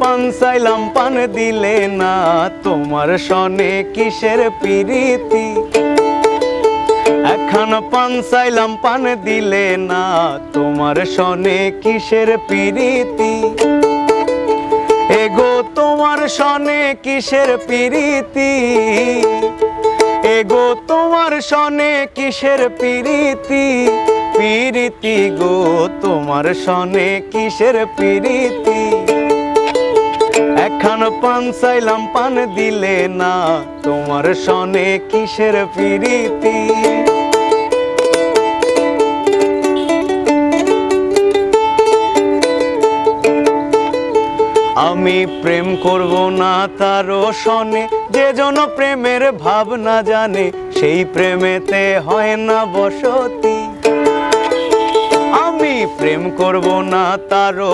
পান চাইলাম, পান দিলে না। তোমার সনে কিসের পিরিতি? এখন পান চাইলাম, পান দিলে না। তোমার সনে কিসের পিরিতি? এগো, তোমার সনে কিসের পিরিতি? এগো, তোমার সনে কিসের পিরিতি? পিরিতি গো, তোমার সনে কিসের পিরিতি? এখন পান চাইলাম, পান দিলে না। তোমার সনে কিসের পিরিতি? আমি প্রেম করব না তারও সনে, যে জন প্রেমের ভাবনা জানে, সেই প্রেমেতে হয় না বসতি। আমি প্রেম করব না তারও